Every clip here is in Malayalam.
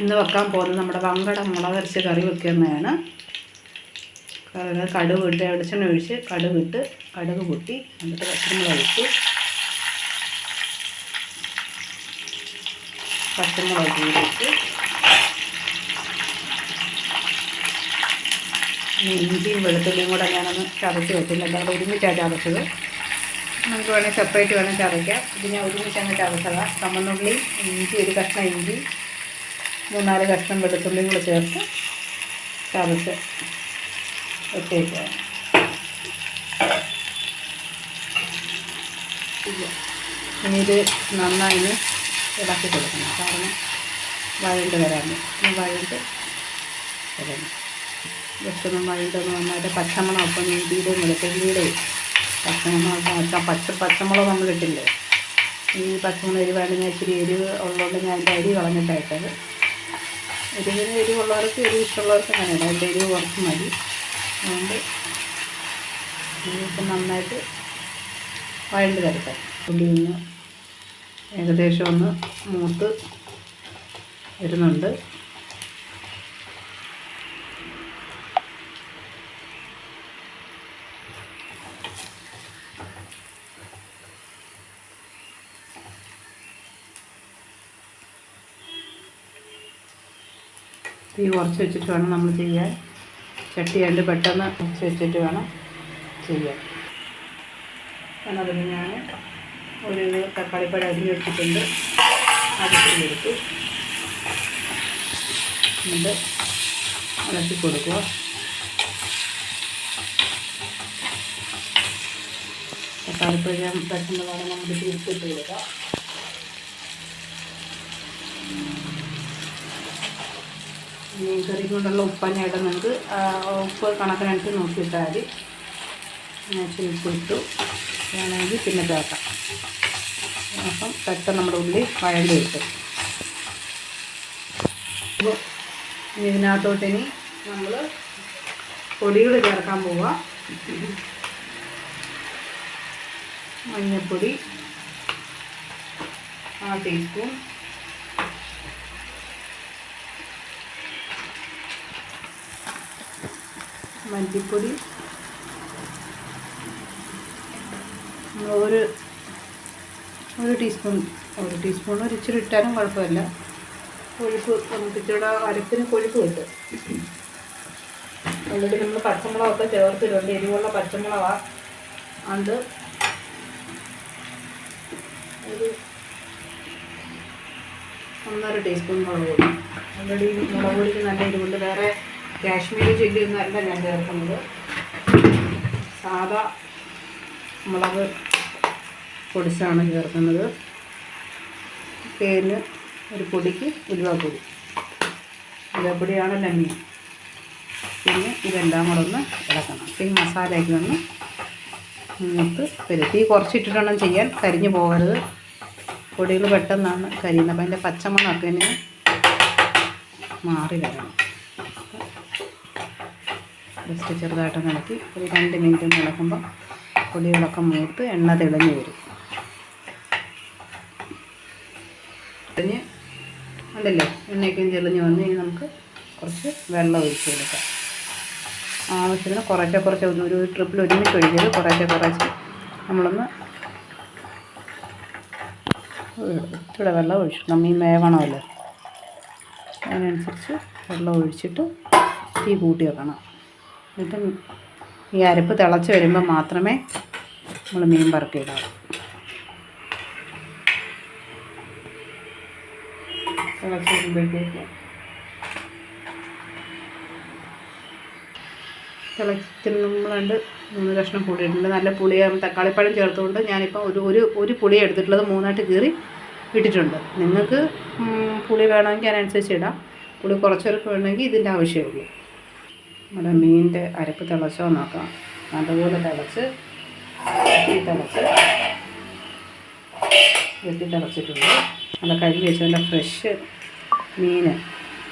ഇന്ന് വെക്കാൻ പോകുന്നത് നമ്മുടെ വങ്കട മുളകരച്ച് കറി വെക്കുന്നതാണ്. കറി കടുക് ഇട്ട് വെളിച്ചെണ്ണ ഒഴിച്ച് കടുക് ഇട്ട് കടുക് പൊട്ടി എന്നിട്ട് പച്ചമുളക് ഇട്ടു. പച്ചമുളക് കീറിയിട്ട് ഇനി ഇഞ്ചിയും വെളുത്തുള്ളിയും കൂടെ ഞാനൊന്ന് ചതച്ച് വെച്ചില്ല കൂടെ ഒരുമിച്ചാണ് ചതച്ചത്. നമുക്ക് വേണമെങ്കിൽ സെപ്പറേറ്റ് വേണമെങ്കിൽ ചതയ്ക്കാം. ഇത് ഞാൻ ഒരുമിച്ച് അങ്ങ് ചതച്ചതാണ് ചമ്മന്നുള്ളി ഇഞ്ചി ഒരു കഷ്ണം ഇഞ്ചി മൂന്നാൽ കഷ്ണം വെളുത്തുള്ളിയും കൂടെ ചേർത്ത് ചതച്ച് വെച്ചേക്കുക ഇനി ഇത് നന്നായി ഇളക്കി കൊടുക്കണം. കാരണം വഴണ്ട് വരാൻ വഴണ്ട് വരണം ജസ്റ്റ് ഒന്ന് വഴണ്ടൊന്ന് നന്നായിട്ട് പച്ചമുളക് അപ്പം ഇഞ്ചിയുടെയും വെളുത്തുള്ളിയുടെയും പച്ചമുളക് പച്ച പച്ച പച്ചമുളക് നമ്മൾ ഇട്ടില്ലേ? ഈ പച്ചമുളക് എരിവാണ് ഞാൻ ഇച്ചിരി എരിവ് ഉള്ളതുകൊണ്ട് ഞാൻ അതിന്റെ അരി കളഞ്ഞിട്ടായിട്ടത് എരിവിന് എരിവുള്ളവർക്ക് എരിവ് ഇഷ്ടമുള്ളവർക്ക് അങ്ങനെ ഇടാം അതിന്റെ എരിവ് കുറച്ച് മതി. അതുകൊണ്ട് ഇനിയിപ്പം നന്നായിട്ട് വഴണ്ട് തരട്ടെ ഉള്ളി ഒന്ന് ഏകദേശം ഒന്ന് മൂത്ത് വരുന്നുണ്ട്. തീ കുറച്ച് വെച്ചിട്ട് വേണം നമ്മൾ ചെയ്യാൻ. ചട്ടി കണ്ട് പെട്ടെന്ന് കുറച്ച് വെച്ചിട്ട് വേണം ചെയ്യാൻ. അതിന് ഞാൻ ഒരു തക്കാളിപ്പഴം അരിഞ്ഞ് വെച്ചിട്ടുണ്ട്. അതിലെടുത്തു എന്നിട്ട് ഇളക്കി കൊടുക്കുക. തക്കാളിപ്പഴം പെട്ടെന്ന് വേണം നമുക്ക് തിരിച്ചിട്ട് കൊടുക്കാം. മീൻ കറി കൊണ്ടുള്ള ഉപ്പാൻ ചേട്ടൻ നിങ്ങൾക്ക് ഉപ്പ് കണക്കിനനുസരിച്ച് നോക്കിയിട്ടാൽ മതി. ഇച്ചിരി ഉപ്പ് ഇട്ടു. വേണമെങ്കിൽ പിന്നെ ചേർക്കാം. അപ്പം പെട്ടെന്ന് നമ്മുടെ ഉള്ളി വയണ്ടി കിട്ടും അപ്പോൾ ഇതിനകത്തോട്ട് ഇനി നമ്മൾ പൊടികൾ ചേർക്കാൻ പോവുക മഞ്ഞൾപ്പൊടി ആ ടീസ്പൂൺ മല്ലിപ്പൊടി ഒരു ഒരു ടീസ്പൂൺ ഒരു ടീസ്പൂൺ ഒരു ഇച്ചിരി ഇട്ടാലും കുഴപ്പമില്ല. കൊഴുപ്പ് നമുക്ക് ഇച്ചിരി അരപ്പിന് കൊഴുപ്പ് കിട്ടും. ഓൾറെഡി നമ്മൾ പച്ചമുളകൊക്കെ ചേർത്തിട്ടുണ്ട് എരിവുള്ള പച്ചമുളകാണ് അത് ഒരു ഒന്നര ടീസ്പൂൺ മുളക് പൊടി. ഓൾറെഡി മുളക് പൊടിക്ക് നല്ല എരിവുണ്ട്. വേറെ കാശ്മീരി ചില്ലി അല്ല ഞാൻ ചേർക്കുന്നത് സാധാ മുളക് പൊടിച്ചാണ് ചേർക്കുന്നത്. തേന് ഒരു പൊടിക്ക് ഉലുവാപ്പൊടി. ഉലുവാപ്പൊടിയാണ് മീൻ പിന്നെ ഇതെല്ലാം കൂടെ ഒന്ന് ഇളക്കണം. പിന്നെ മസാലയ്ക്ക് ഒന്ന് മൂത്ത് വരും തീ ചെയ്യാൻ കരിഞ്ഞു പോകരുത്. പൊടികൾ പെട്ടെന്നാണ് കരിയുന്നത്. അപ്പം അതിന്റെ പച്ചമണമൊക്കെ ഇങ്ങനെ മാറി വരണം. ജസ്റ്റ് ചെറുതായിട്ടൊന്ന് ഇളക്കി ഒരു രണ്ട് മിനിറ്റ് ഒന്ന് ഇളക്കുമ്പോൾ പൊടികളൊക്കെ മൂത്ത് എണ്ണ തെളിഞ്ഞ് വരും. തെളിഞ്ഞ് ഉണ്ടല്ലോ? എണ്ണയൊക്കെ തെളിഞ്ഞ് വന്ന് ഇനി നമുക്ക് കുറച്ച് വെള്ളം ഒഴിച്ച് കൊടുക്കാം. ആവശ്യത്തിന് കുറേശ്ശെ കുറച്ച് ഒന്ന് ഒരു ട്രിപ്പിൽ ഒരുമിച്ച് ഒഴിക്കരുത്. കുറേശ്ശെ കുറേശ്ശെ നമ്മളൊന്ന് ഇവിടെ വെള്ളം ഒഴിച്ചു നമ്മൾ ഈ വേവണമല്ലോ. അതിനനുസരിച്ച് വെള്ളം ഒഴിച്ചിട്ട് തീ കൂട്ടി വെക്കണം. എന്നിട്ട് ഈ അരപ്പ് തിളച്ച് വരുമ്പോൾ മാത്രമേ നമ്മൾ മീൻ പറക്കിയിടാവൂ തിളച്ച് വരുമ്പോഴത്തേക്ക് നമ്മളണ്ട് മൂന്ന് കഷ്ണം പുളി ഇട്ടിട്ടുണ്ട് നല്ല പുളി തക്കാളിപ്പഴം ചേർത്തുകൊണ്ട് ഞാനിപ്പോൾ ഒരു ഒരു ഒരു പുളി എടുത്തിട്ടുള്ളത് മൂന്നായിട്ട് കീറി ഇട്ടിട്ടുണ്ട്. നിങ്ങൾക്ക് പുളി വേണമെങ്കിൽ അതിനനുസരിച്ച് ഇടാം. പുളി കുറച്ചവർക്ക് വേണമെങ്കിൽ ഇതിന്റെ ആവശ്യമേ ഉള്ളൂ. നമ്മുടെ മീനിന്റെ അരപ്പ് തിളച്ചോ നോക്കാം നല്ലപോലെ തിളച്ച് വെട്ടി തിളച്ച് വെട്ടി തിളച്ചിട്ടുണ്ട്. നല്ല കഴുകി വെച്ചതിന്റെ ഫ്രഷ് മീൻ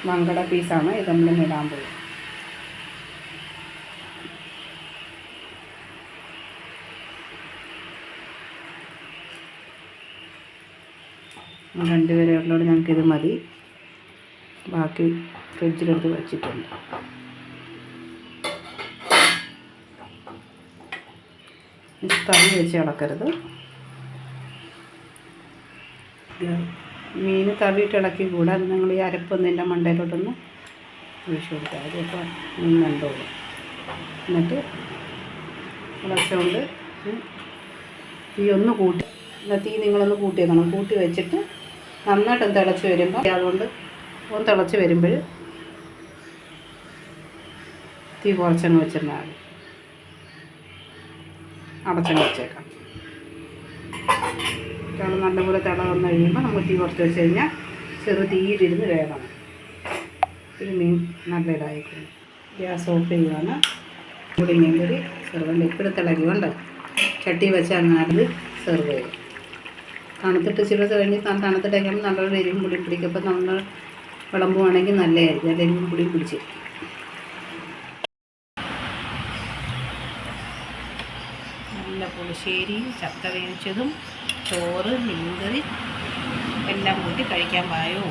മങ്കട പീസാണ് ഇത് നമ്മൾ ഇടാൻ പോകും രണ്ടുപേരെ ഉള്ളതുകൊണ്ട് ഞങ്ങൾക്കിത് മതി. ബാക്കി ഫ്രിഡ്ജിലെടുത്ത് വെച്ചിട്ടുണ്ട്. തവി വെച്ച് ഇളക്കരുത്. മീൻ തവിയിട്ട് ഇളക്കി കൂടാ നിങ്ങൾ ഈ അരപ്പൊന്നിന്റെ മണ്ടയിലോട്ടൊന്ന് ഒഴിച്ചു കൊടുത്താൽ മതി. അപ്പോൾ മീൻ എന്നിട്ട് ഇളച്ചുകൊണ്ട് തീ ഒന്ന് കൂട്ടി തീ നിങ്ങളൊന്ന് കൂട്ടി വെക്കണം. കൂട്ടി വെച്ചിട്ട് നന്നായിട്ട് ഒന്ന് തിളച്ച് വരുമ്പോൾ അതുകൊണ്ട് ഒന്ന് തിളച്ച് വരുമ്പോൾ തീ കുറച്ചങ്ങ് വെച്ചിരുന്നാൽ മതി. അടച്ചങ്ങ് വെച്ചേക്കാം. തിള നല്ലപോലെ തിള വന്നു കഴിയുമ്പോൾ നമുക്ക് തീ കുറച്ച് വെച്ച് കഴിഞ്ഞാൽ ചെറു തീയിലിരുന്ന് വേകണം ഒരു മീൻ നല്ല ഇതായിരിക്കും ഗ്യാസ് ഓഫ് ചെയ്യുകയാണ് കൂടി മീൻ കറി സെർവ് ഇപ്പോഴും തിളക്കി കൊണ്ട്? ചട്ടി വെച്ച് അങ്ങനെ സെർവ് ചെയ്യും. തണുത്തിട്ട് ചില കഴിഞ്ഞ് ത- നല്ലൊരു എരിവും പുളിയും പിടിക്കും നമ്മൾ വിളമ്പുവാണെങ്കിൽ നല്ലതായിരിക്കും. അല്ലെങ്കിൽ പുളിയും പിടിച്ച് നല്ല പുളിശ്ശേരിയും ചക്ക വേവിച്ചതും ചോറ് മീൻകറി എല്ലാം കൂട്ടി കഴിക്കാൻ പായോ?